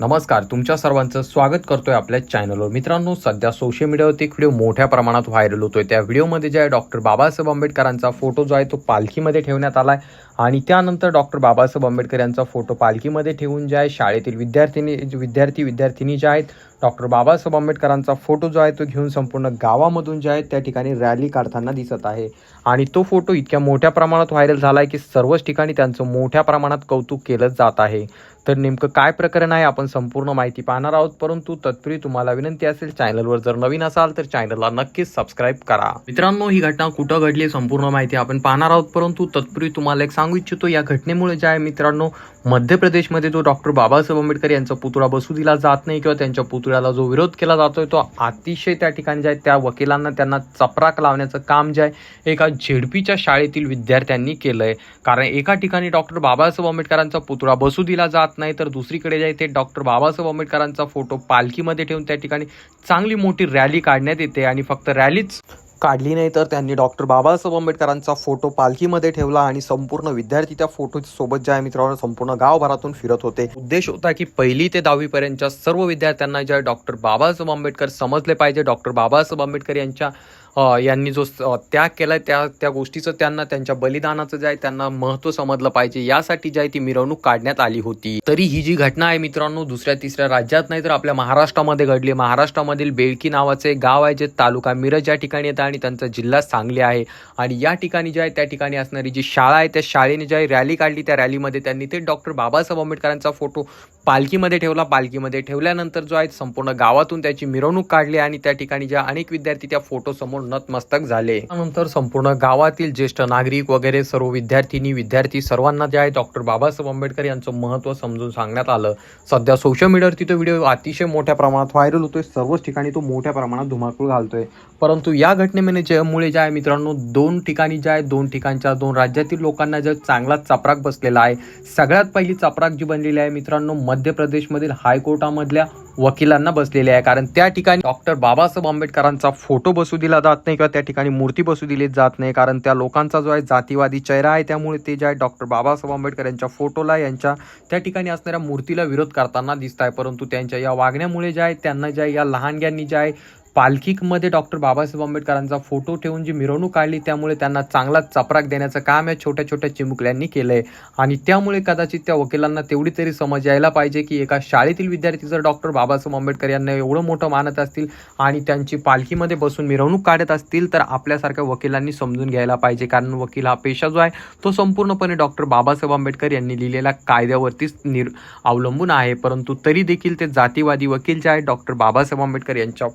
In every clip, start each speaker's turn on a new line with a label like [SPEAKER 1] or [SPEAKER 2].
[SPEAKER 1] नमस्कार तुमच्या सर्वांचं स्वागत करतोय आपल्या चॅनलवर मित्रांनो सध्या सोशल मीडियावरती एक व्हिडिओ मोठ्या प्रमाणात व्हायरल होतोय. त्या व्हिडिओमध्ये जे आहे डॉक्टर बाबासाहेब आंबेडकरांचा फोटो जो आहे तो पालखीमध्ये ठेवण्यात आला आहे आणि त्यानंतर डॉक्टर बाबासाहेब आंबेडकर यांचा फोटो पालखीमध्ये ठेवून जे आहे शाळेतील विद्यार्थिनी विद्यार्थी विद्यार्थिनी जे आहेत डॉक्टर बाबासाहेब आंबेडकरांचा फोटो जो आहे तो घेऊन संपूर्ण गावामधून जे आहे त्या ठिकाणी रॅली काढताना दिसत आहे. आणि तो फोटो इतक्या मोठ्या प्रमाणात व्हायरल झाला आहे की सर्वच ठिकाणी त्यांचं मोठ्या प्रमाणात कौतुक केलं जात आहे. तर नेमकं काय प्रकरण आहे आपण संपूर्ण माहिती पाहणार आहोत परंतु तत्पूर्वी तुम्हाला विनंती असेल चॅनलवर जर नवीन असाल तर चॅनलला नक्कीच सबस्क्राईब करा. मित्रांनो ही घटना कुठं घडली संपूर्ण माहिती आपण पाहणार आहोत परंतु तत्पूर्वी तुम्हाला एक सांगू इच्छितो या घटनेमुळे जे आहे मित्रांनो मध्य प्रदेशमध्ये जो डॉक्टर बाबासाहेब आंबेडकर यांचा पुतळा बसू दिला जात नाही किंवा त्यांच्या पुतळ्याला जो विरोध केला जातोय तो अतिशय त्या ठिकाणी जे आहे त्या वकिलांना त्यांना चपराक लावण्याचं काम जे आहे एका झेडपीच्या शाळेतील विद्यार्थ्यांनी केलंय. कारण एका ठिकाणी डॉक्टर बाबासाहेब आंबेडकरांचा पुतळा बसू दिला जात नाही तर दुसरीकडे जे ते डॉक्टर बाबासाहेब आंबेडकरांचा फोटो पालखीमध्ये ठेवून त्या ठिकाणी चांगली मोठी रॅली काढण्यात येते आणि फक्त रॅलीच काढली नाही तर त्यांनी डॉक्टर बाबासाहेब आंबेडकरांचा फोटो पालखीमध्ये ठेवला आणि संपूर्ण विद्यार्थी त्या फोटोसोबत सोबत जे आहे मित्रांनो संपूर्ण गावभरातून फिरत होते. उद्देश होता की पहिली ते दहावीपर्यंतच्या सर्व विद्यार्थ्यांना ज्या डॉक्टर बाबासाहेब आंबेडकर समजले पाहिजे. डॉक्टर बाबासाहेब आंबेडकर यांच्या यांनी जो त्याग केला त्याग त्या त्या गोष्टीचं त्यांना त्यांच्या बलिदानाचं जे आहे त्यांना महत्त्व समजलं पाहिजे. यासाठी जी आहे ती मिरवणूक काढण्यात आली होती. तरी ही जी घटना आहे मित्रांनो दुसऱ्या तिसऱ्या राज्यात नाही तर आपल्या महाराष्ट्रामध्ये घडली महाराष्ट्रामधील बेळकी नावाचे गाव आहे जे तालुका मिरज या ठिकाणी येतं आणि त्यांचा जिल्हा सांगली आहे. आणि या ठिकाणी जे आहे त्या ठिकाणी असणारी जी शाळा आहे त्या शाळेने जे आहे रॅली काढली. त्या रॅलीमध्ये त्यांनी ते डॉक्टर बाबासाहेब आंबेडकरांचा फोटो पालखीमध्ये ठेवला पालखीमध्ये ठेवल्यानंतर जो आहे संपूर्ण गावातून त्याची मिरवणूक काढली आणि त्या ठिकाणी ज्या अनेक विद्यार्थी त्या फोटो समोर नतमस्तक झाले. त्यानंतर संपूर्ण गावातील ज्येष्ठ नागरिक वगैरे सर्व विद्यार्थिनी विद्यार्थी सर्वांना जे आहे डॉक्टर बाबासाहेब आंबेडकर यांचं महत्त्व समजून सांगण्यात आलं. सध्या सोशल मीडियावरती तो व्हिडिओ अतिशय मोठ्या प्रमाणात व्हायरल होतोय. सर्वच ठिकाणी तो मोठ्या प्रमाणात धुमाकूळ घालतोय. परंतु या घटनेमुळे ज्यामुळे जे आहे मित्रांनो दोन ठिकाणी जे आहे दोन ठिकाणच्या दोन राज्यातील लोकांना ज्या चांगला चपराक बसलेला आहे. सगळ्यात पहिली चपराक जी बनलेली आहे मित्रांनो मध्य प्रदेशमधील हायकोर्टामधल्या वकिलांना बसलेले आहे. कारण त्या ठिकाणी डॉक्टर बाबासाहेब आंबेडकरांचा फोटो बसू दिला जात नाही किंवा त्या ठिकाणी मूर्ती बसू दिली जात नाही. कारण त्या लोकांचा जो आहे जातीवादी चेहरा आहे त्यामुळे ते जे आहे डॉक्टर बाबासाहेब आंबेडकर यांच्या फोटोला यांच्या त्या ठिकाणी असणाऱ्या मूर्तीला विरोध करताना दिसत आहे परंतु त्यांच्या या वागण्यामुळे जे आहे त्यांना ज्या या लहानग्यांनी जे आहे पालखीमध्ये डॉक्टर बाबासाहेब आंबेडकरांचा फोटो ठेवून जी मिरवणूक काढली त्यामुळे त्यांना चांगला चपराक देण्याचं काम या छोट्या छोट्या चिमुकल्यांनी केलंय. आणि त्यामुळे कदाचित त्या वकिलांना तेवढी तरी समज यायला पाहिजे की एका शाळेतील विद्यार्थी जर डॉक्टर बाबासाहेब आंबेडकर यांना एवढं मोठं मानत असतील आणि त्यांची पालखीमध्ये बसून मिरवणूक काढत असतील तर आपल्यासारख्या वकिलांनी समजून घ्यायला पाहिजे. कारण वकील हा पेशा जो आहे तो संपूर्णपणे डॉक्टर बाबासाहेब आंबेडकर यांनी लिहिलेल्या कायद्यावरतीच निर अवलंबून आहे. परंतु तरी देखील ते जातीवादी वकील जे आहेत डॉक्टर बाबासाहेब आंबेडकर यांच्या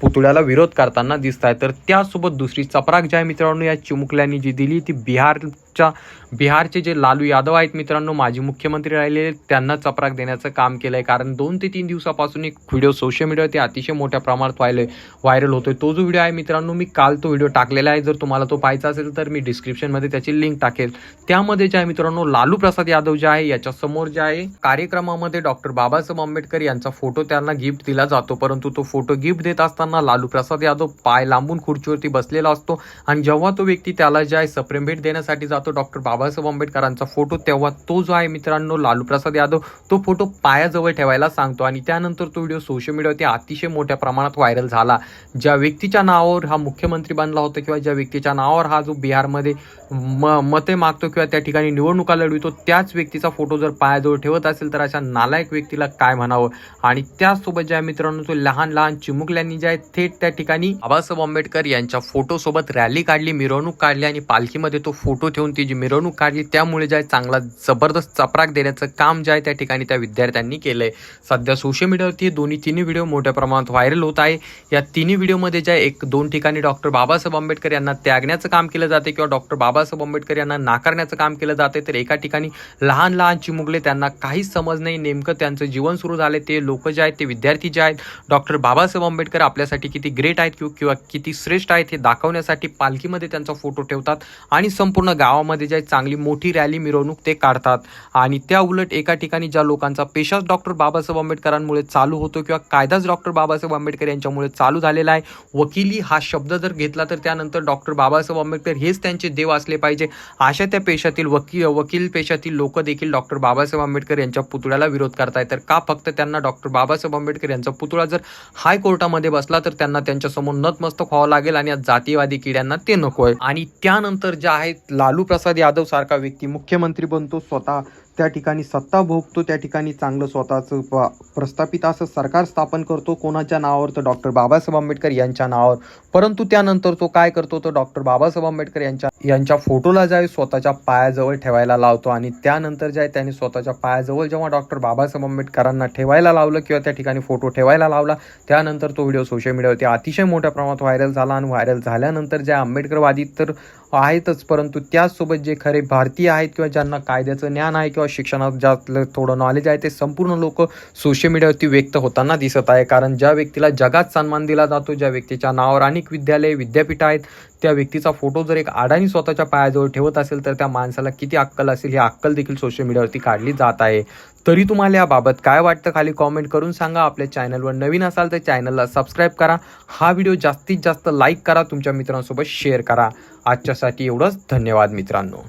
[SPEAKER 1] पुतळ्याला विरोध करताना दिसत आहे तर त्यासोबत दुसरी चपराक जी आहे मित्रांनो या चिमुकल्यांनी जी दिली ती बिहार च्या बिहारचे जे लालू यादव आहेत मित्रांनो माजी मुख्यमंत्री राहिलेले त्यांना चपराक देण्याचं काम केलं आहे कारण दोन ते तीन दिवसापासून एक व्हिडिओ सोशल मीडियावरती अतिशय मोठ्या प्रमाणात व्हायला व्हायरल होतोय. तो जो व्हिडिओ आहे मित्रांनो मी काल तो व्हिडिओ टाकलेला आहे. जर तुम्हाला तो पाहायचा असेल तर मी डिस्क्रिप्शनमध्ये त्याची लिंक टाकेल. त्यामध्ये जे आहे मित्रांनो लालू प्रसाद यादव जे आहे याच्या समोर जे आहे कार्यक्रमामध्ये डॉक्टर बाबासाहेब आंबेडकर यांचा फोटो त्यांना गिफ्ट दिला जातो. परंतु तो फोटो गिफ्ट देत असताना लालू प्रसाद यादव पाय लांबून खुर्चीवरती बसलेला असतो. आणि जेव्हा तो व्यक्ती त्याला जे आहे सप्रेम भेट देण्यासाठी जातो डॉक्टर बाबासाहेब आंबेडकरांचा फोटो. तेव्हा तो जो आहे मित्रांनो लालू प्रसाद यादव तो फोटो पायाजवळ ठेवायला सांगतो. आणि त्यानंतर तो व्हिडिओ सोशल मीडियावरती अतिशय मोठ्या प्रमाणात व्हायरल झाला. ज्या व्यक्तीच्या नावावर हा मुख्यमंत्री बनला होता किंवा ज्या व्यक्तीच्या नावावर हा जो बिहारमध्ये म मते मागतो किंवा त्या ठिकाणी निवडणुका लढवितो त्याच व्यक्तीचा फोटो जर पायाजवळ ठेवत असेल तर अशा नालायक व्यक्तीला काय म्हणावं? आणि त्याचसोबत ज्या मित्रांनो तो लहान लहान चिमुकल्यांनी जे आहे थेट त्या ठिकाणी बाबासाहेब आंबेडकर यांच्या फोटोसोबत रॅली काढली मिरवणूक काढली आणि पालखीमध्ये तो फोटो ठेवून ती जी मिरवणूक काढली त्यामुळे जे आहे चांगला जबरदस्त चपराक देण्याचं काम जे आहे त्या ठिकाणी त्या विद्यार्थ्यांनी केलंय. सध्या सोशल मीडियावरती दोन्ही तिन्ही व्हिडिओ मोठ्या प्रमाणात व्हायरल होत आहे. या तिन्ही व्हिडिओमध्ये ज्या एक दोन ठिकाणी डॉक्टर बाबासाहेब आंबेडकर यांना त्यागण्याचं काम केलं जाते किंवा डॉक्टर बाबासाहेब आंबेडकर यांना नाकारण्याचं काम केलं जाते. तर एका ठिकाणी लहान लहान चिमुकले त्यांना काहीच समज नाही. नेमकं त्यांचं जीवन सुरू झाले ते लोक जे आहेत ते विद्यार्थी जे आहेत डॉक्टर बाबासाहेब आंबेडकर आपल्यासाठी किती ग्रेट आहेत किंवा किंवा किती श्रेष्ठ आहेत हे दाखवण्यासाठी पालखीमध्ये त्यांचा फोटो ठेवतात आणि संपूर्ण गावा गावामध्ये जे आहे चांगली मोठी रॅली मिरवणूक ते काढतात. आणि त्या उलट एका ठिकाणी ज्या लोकांचा पेशाच डॉक्टर बाबासाहेब आंबेडकरांमुळे चालू होतो किंवा कायदाच डॉक्टर बाबासाहेब आंबेडकर यांच्यामुळे चालू झालेला आहे. वकिली हा शब्द जर घेतला तर त्यानंतर डॉक्टर बाबासाहेब आंबेडकर हेच त्यांचे देव असले पाहिजे. अशा त्या पेशातील वकी वकील पेशातील लोक देखील डॉक्टर बाबासाहेब आंबेडकर यांच्या पुतळ्याला विरोध करतायत. तर का फक्त त्यांना डॉक्टर बाबासाहेब आंबेडकर यांचा पुतळा जर हायकोर्टामध्ये बसला तर त्यांना त्यांच्यासमोर नतमस्तक व्हावं लागेल आणि जातीवादी किड्यांना ते नको आहे आणि त्यानंतर जे आहेत लालू प्रसाद यादव सारखा व्यक्ती मुख्यमंत्री बनतो स्वतः. त्या ठिकाणी सत्ता भोगतो त्या ठिकाणी चांगलं स्वतःचं प प्रस्थापित असं सरकार स्थापन करतो. कोणाच्या नावावर? तर डॉक्टर बाबासाहेब आंबेडकर यांच्या नावावर. परंतु त्यानंतर तो काय करतो? तर डॉक्टर बाबासाहेब आंबेडकर यांच्या यांच्या फोटोला जे आहे स्वतःच्या पायाजवळ ठेवायला लावतो आणि त्यानंतर जे आहे त्यांनी स्वतःच्या पायाजवळ जेव्हा डॉक्टर बाबासाहेब आंबेडकरांना ठेवायला लावलं किंवा त्या ठिकाणी फोटो ठेवायला लावला त्यानंतर तो व्हिडिओ सोशल मीडियावरती अतिशय मोठ्या प्रमाणात व्हायरल झाला आणि व्हायरल झाल्यानंतर जे आंबेडकरवादी तर आहेतच परंतु त्याचसोबत जे खरे भारतीय आहेत किंवा ज्यांना कायद्याचं ज्ञान आहे किंवा शिक्षणात ज्यातलं थोडं नॉलेज आहे ते संपूर्ण लोक सोशल मीडियावरती व्यक्त होताना दिसत आहे. कारण ज्या व्यक्तीला जगात सन्मान दिला जातो ज्या व्यक्तीच्या नावावर अनेक विद्यालय विद्यापीठ आहेत त्या व्यक्तीचा फोटो जर एक अडाणी स्वतःच्या पायाजवळ ठेवत असेल तर त्या माणसाला किती अक्कल असेल ही अक्कल देखील सोशल मीडियावरती काढली जात आहे. तरी तुम्हाला याबाबत काय वाटतं खाली कॉमेंट करून सांगा. आपल्या चॅनलवर नवीन असाल तर चॅनलला सबस्क्राईब करा. हा व्हिडिओ जास्तीत जास्त लाईक करा. तुमच्या मित्रांसोबत शेअर करा. आजच्यासाठी एवढंच. धन्यवाद मित्रांनो.